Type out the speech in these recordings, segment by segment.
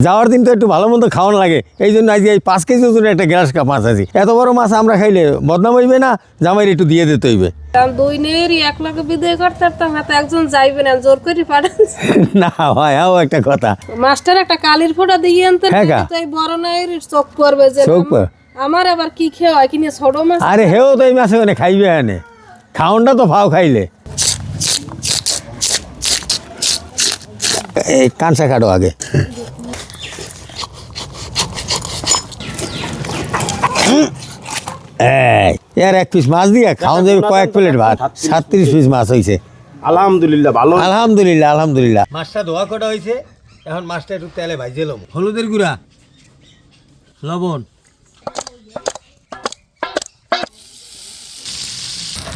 যাওয়ার দিন তো একটু ভালো মন্দ খাওয়ান লাগে। এই জন্য আজকে এই পাঁচ কেজি ওজনের একটা গ্লাস কাপ মাছ আছে এত বড় মাছ আমরা খাইলে বদনাম হইবে না? জামাইয়ের একটু দিয়ে দিতে হইবে। না জোর করে না একটা কথা। মাস্টার একটা কালির ফোঁটা দিয়ে আনতে হ্যাঁ গা। বড় নাইর চোখ করবে যে চোখ আমার আবার কি খেয়ে হয় কিনে ছোট মাছ? আরে হেও তো এই মাসে মানে খাইবে এনে খাওনটা তো ফাও খাইলে। এই কাঁচা কাটো আগে। এর এক পিস মাছ দিয়ে খাওয়া যাবে কয়েক প্লেট ভাত। সাতত্রিশ পিস মাছ হয়েছে আলহামদুলিল্লাহ ভালো। আলহামদুলিল্লাহ আলহামদুলিল্লাহ। মাছটা ধোয়া কটা হয়েছে এখন মাছটা একটু তেলে ভাইজেলাম হলুদের গুঁড়া লবণ।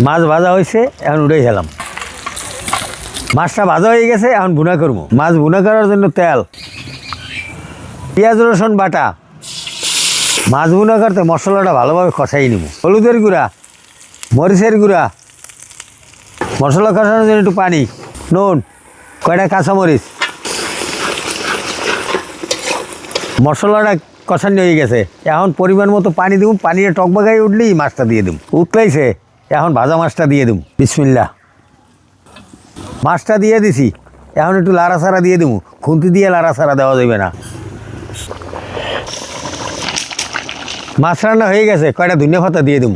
মাছ ভাজা হয়েছে এখন উঠে গেলাম। মাছটা ভাজা হয়ে গেছে এখন ভুনা করব মাছ ভুনা করার জন্য তেল। পেঁয়াজ রসুন বাটা। মাছ ভুনা করতে মশলাটা ভালোভাবে কষাই নিব। হলুদের গুঁড়া, মরিচের গুঁড়া, মশলা কষানোর জন্য একটু পানি, নুন, কয়টা কাঁচামরিচ। মশলাটা কষানি হয়ে গেছে। এখন পরিমাণ মতো পানি দিব। পানিটা টকবাগাই উঠলেই মাছটা দিয়ে দিম উঠলাইছে, এখন ভাজা মাছটা দিয়ে দিম বিসমিল্লা মাছটা দিয়ে দিছি, এখন একটু লাড়া সারা দিয়ে দিব। খুন্তি দিয়ে লাড়া সারা দেওয়া যাবে না। মাছ রান্না হয়ে গেছে কয়টা ধনিয়া পাতা দিয়ে দিব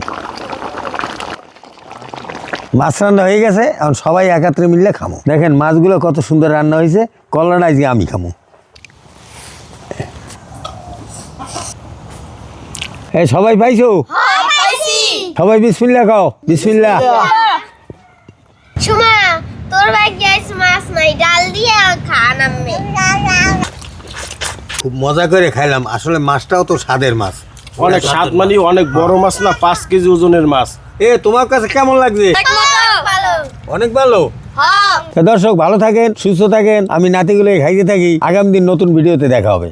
মাছ রান্না হয়ে গেছে এখন সবাই একাত্রে মিললে খামো। দেখেন মাছগুলো কত সুন্দর রান্না হয়েছে কলাটা আজকে আমি খামো। এই সবাই পাইছো? সবাই বিসমিল্লা খাও বিসমিল্লা সুমা তোর ভাগ্যে মাছ নাই ডাল দিয়ে খা নামবে খুব মজা করে খাইলাম আসলে মাছটাও তো স্বাদের মাছ। অনেক স্বাদ মানি অনেক বড় মাছ না পাঁচ কেজি ওজনের মাছ। এ তোমার কাছে কেমন লাগছে? অনেক ভালো। হ্যাঁ। দর্শক ভালো থাকেন সুস্থ থাকেন। আমি নাতিগুলো খাইতে থাকি। আগামী দিন নতুন ভিডিওতে দেখা হবে।